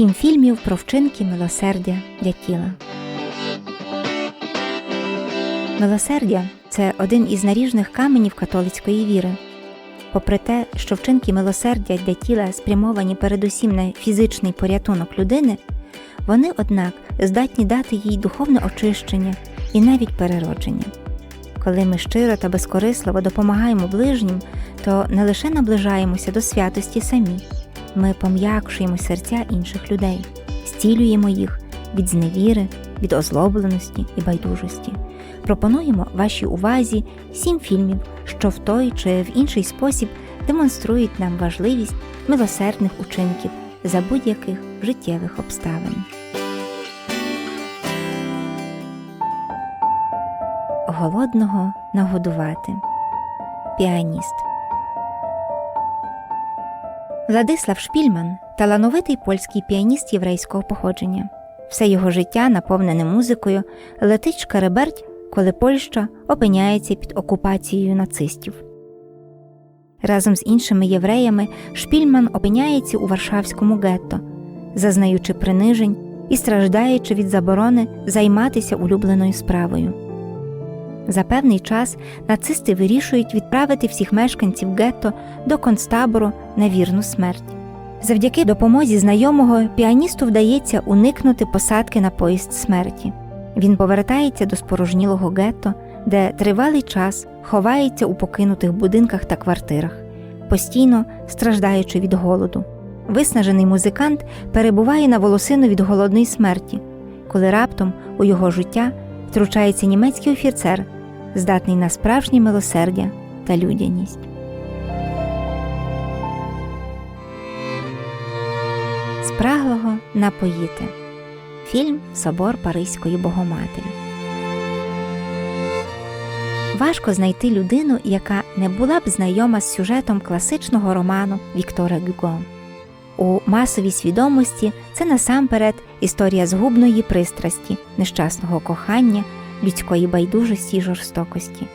Сім фільмів про вчинки милосердя для тіла. Милосердя це один із наріжних каменів католицької віри. Попри те, що вчинки милосердя для тіла спрямовані передусім на фізичний порятунок людини, вони, однак, здатні дати їй духовне очищення і навіть переродження. Коли ми щиро та безкорисливо допомагаємо ближнім, то не лише наближаємося до святості самі, ми пом'якшуємо серця інших людей, зцілюємо їх від зневіри, від озлобленості і байдужості. Пропонуємо вашій увазі сім фільмів, що в той чи в інший спосіб демонструють нам важливість милосердних учинків за будь-яких життєвих обставин. Голодного нагодувати. Піаніст Владислав Шпільман талановитий польський піаніст єврейського походження. Все його життя наповнене музикою, летить шкереберть, коли Польща опиняється під окупацією нацистів. Разом з іншими євреями Шпільман опиняється у Варшавському гетто, зазнаючи принижень і страждаючи від заборони займатися улюбленою справою. За певний час нацисти вирішують відправити всіх мешканців гетто до концтабору на вірну смерть. Завдяки допомозі знайомого піаністу вдається уникнути посадки на поїзд смерті. Він повертається до спорожнілого гетто, де тривалий час ховається у покинутих будинках та квартирах, постійно страждаючи від голоду. Виснажений музикант перебуває на волосину від голодної смерті, коли раптом у його життя втручається німецький офіцер, здатний на справжнє милосердя та людяність. Спраглого напоїти. Фільм Собор Паризької Богоматері. Важко знайти людину, яка не була б знайома з сюжетом класичного роману Віктора Гюго. У масовій свідомості це насамперед історія згубної пристрасті, нещасного кохання, людської байдужості й жорстокості.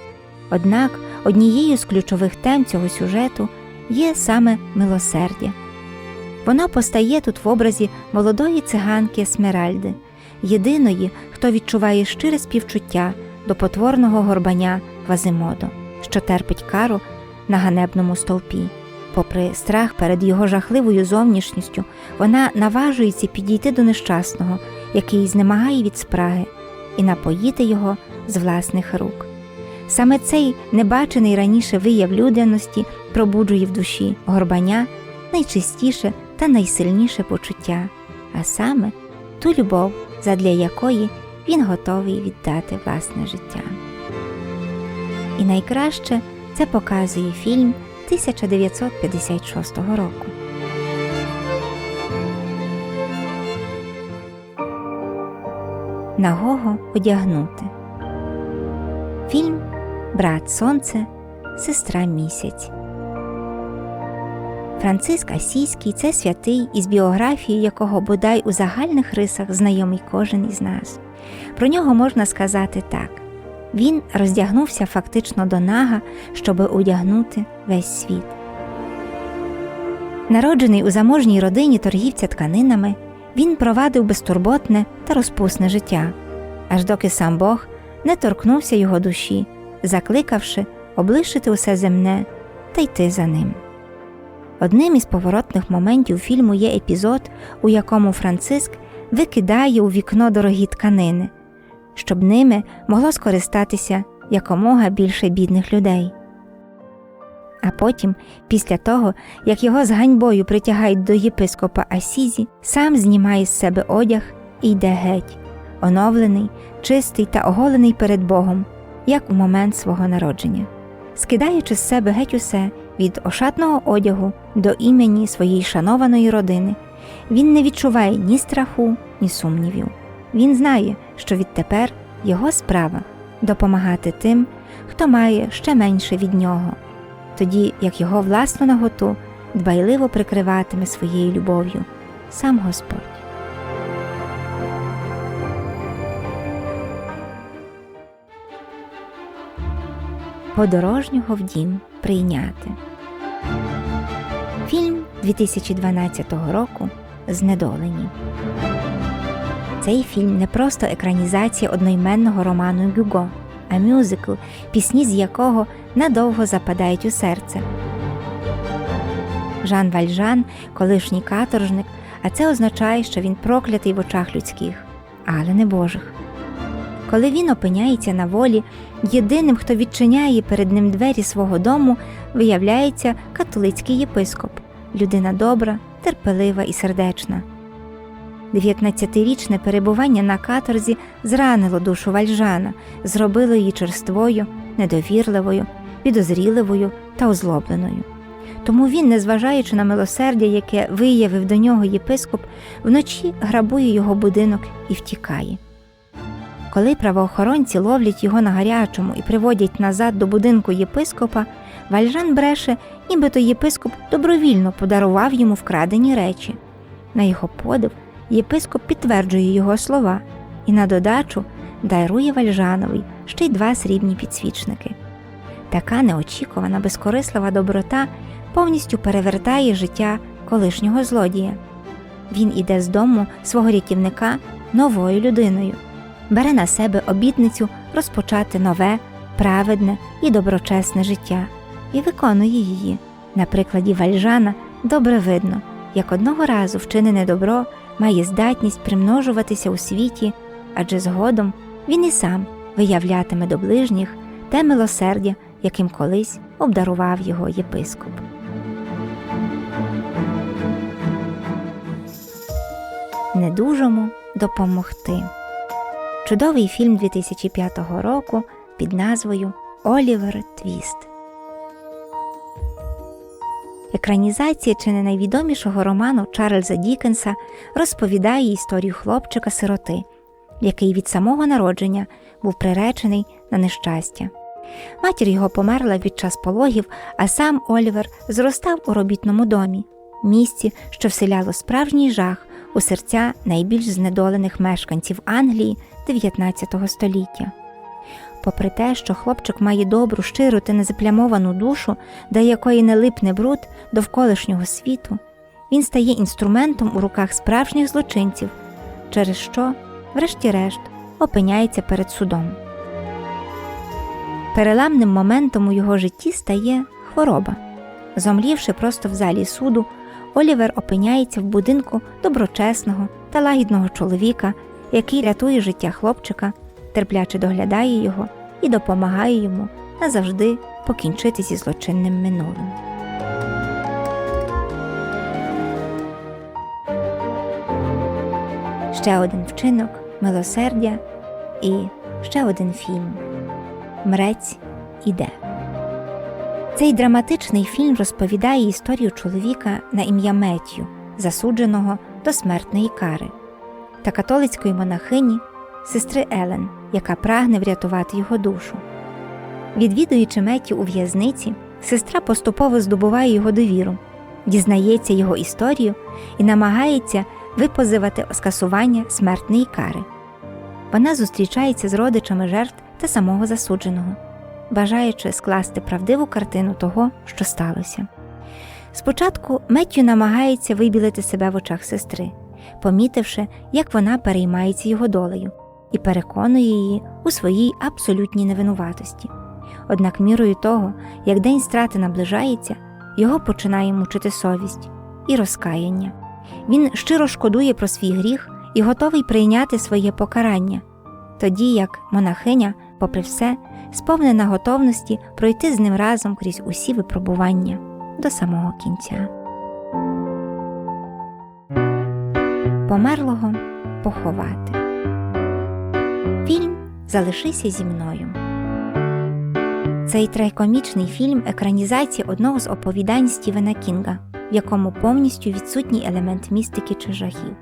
Однак однією з ключових тем цього сюжету є саме милосердя. Воно постає тут в образі молодої циганки Есмеральди, єдиної, хто відчуває щире співчуття до потворного горбаня Квазимодо, що терпить кару на ганебному стовпі. Попри страх перед його жахливою зовнішністю, вона наважується підійти до нещасного, який знемагає від спраги, і напоїти його з власних рук. Саме цей небачений раніше вияв людяності пробуджує в душі горбаня найчистіше та найсильніше почуття, а саме ту любов, задля якої він готовий віддати власне життя. І найкраще це показує фільм 1956 року. Нагого одягнути. Фільм Брат Сонце, Сестра Місяць. Франциск Асійський це святий, із біографії якого бодай у загальних рисах знайомий кожен із нас. Про нього можна сказати так: він роздягнувся фактично до нага, щоби одягнути весь світ. Народжений у заможній родині торгівця тканинами, він провадив безтурботне та розпусне життя, аж доки сам Бог не торкнувся його душі, закликавши облишити усе земне та йти за ним. Одним із поворотних моментів фільму є епізод, у якому Франциск викидає у вікно дорогі тканини, щоб ними могло скористатися якомога більше бідних людей. А потім, після того, як його з ганьбою притягають до єпископа Асізі, сам знімає з себе одяг і йде геть, оновлений, чистий та оголений перед Богом, як у момент свого народження, скидаючи з себе геть усе від ошатного одягу до імені своєї шанованої родини, він не відчуває ні страху, ні сумнівів. Він знає, що відтепер його справа допомагати тим, хто має ще менше від нього, тоді як його власну наготу дбайливо прикриватиме своєю любов'ю сам Господь. Подорожнього в дім прийняти. Фільм 2012 року знедолені. Цей фільм не просто екранізація одноіменного роману Гюго, а мюзикл, пісні з якого надовго западають у серце. Жан Вальжан, колишній каторжник, а це означає, що він проклятий в очах людських, але не Божих. Коли він опиняється на волі, єдиним, хто відчиняє перед ним двері свого дому, виявляється католицький єпископ, людина добра, терпелива і сердечна. 19-річне перебування на каторзі зранило душу Вальжана, зробило її черствою, недовірливою, підозріливою та озлобленою. Тому він, незважаючи на милосердя, яке виявив до нього єпископ, вночі грабує його будинок і втікає. Коли правоохоронці ловлять його на гарячому і приводять назад до будинку єпископа, Вальжан бреше, нібито єпископ добровільно подарував йому вкрадені речі. На його подив, єпископ підтверджує його слова і на додачу дарує Вальжанові ще й два срібні підсвічники. Така неочікувана безкорислива доброта повністю перевертає життя колишнього злодія. Він іде з дому свого рятівника новою людиною, бере на себе обітницю розпочати нове, праведне і доброчесне життя і виконує її. На прикладі Вальжана добре видно, як одного разу вчинене добро має здатність примножуватися у світі, адже згодом він і сам виявлятиме до ближніх те милосердя, яким колись обдарував його єпископ. Недужому допомогти. Чудовий фільм 2005 року під назвою Олівер Твіст. Екранізація чи не найвідомішого роману Чарльза Дікенса розповідає історію хлопчика-сироти, який від самого народження був приречений на нещастя. Матір його померла під час пологів, а сам Олівер зростав у робітному домі, місці, що вселяло справжній жах у серця найбільш знедолених мешканців Англії 19 століття. Попри те, що хлопчик має добру, щиру та незаплямовану душу, до якої не липне бруд довколишнього світу, він стає інструментом у руках справжніх злочинців, через що, врешті-решт, опиняється перед судом. Переламним моментом у його житті стає хвороба. Зомлівши просто в залі суду, Олівер опиняється в будинку доброчесного та лагідного чоловіка, який рятує життя хлопчика, терпляче доглядає його і допомагає йому назавжди покінчити зі злочинним минулим. Ще один вчинок милосердя і ще один фільм Мрець іде. Цей драматичний фільм розповідає історію чоловіка на ім'я Меттю, засудженого до смертної кари, та католицької монахині, сестри Елен, яка прагне врятувати його душу. Відвідуючи Меттю у в'язниці, сестра поступово здобуває його довіру, дізнається його історію і намагається випозивати скасування смертної кари. Вона зустрічається з родичами жертв та самого засудженого, бажаючи скласти правдиву картину того, що сталося. Спочатку Меттю намагається вибілити себе в очах сестри, помітивши, як вона переймається його долею, і переконує її у своїй абсолютній невинуватості. Однак мірою того, як день страти наближається, його починає мучити совість і розкаяння. Він щиро шкодує про свій гріх і готовий прийняти своє покарання, тоді як монахиня, попри все, сповнена готовності пройти з ним разом крізь усі випробування до самого кінця. Померлого поховати. Залишися зі мною. Цей трагікомічний фільм екранізація одного з оповідань Стівена Кінга, в якому повністю відсутній елемент містики чи жахів.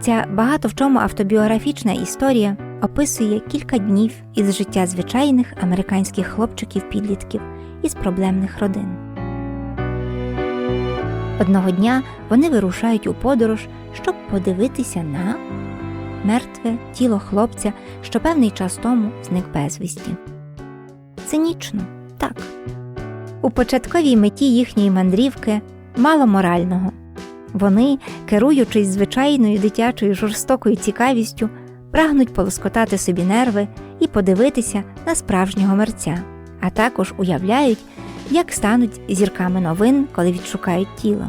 Ця багато в чому автобіографічна історія описує кілька днів із життя звичайних американських хлопчиків-підлітків із проблемних родин. Одного дня вони вирушають у подорож, щоб подивитися на мертве тіло хлопця, що певний час тому зник безвісті. Цинічно, так. У початковій меті їхньої мандрівки мало морального. Вони, керуючись звичайною дитячою жорстокою цікавістю, прагнуть полоскотати собі нерви і подивитися на справжнього мерця, а також уявляють, як стануть зірками новин, коли відшукають тіло.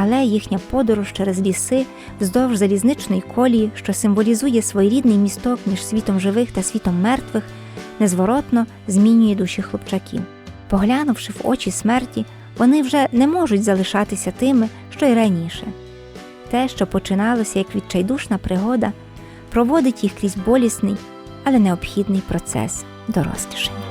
Але їхня подорож через ліси вздовж залізничної колії, що символізує своєрідний місток між світом живих та світом мертвих, незворотно змінює душі хлопчаків. Поглянувши в очі смерті, вони вже не можуть залишатися тими, що й раніше. Те, що починалося як відчайдушна пригода, проводить їх крізь болісний, але необхідний процес дорослішання.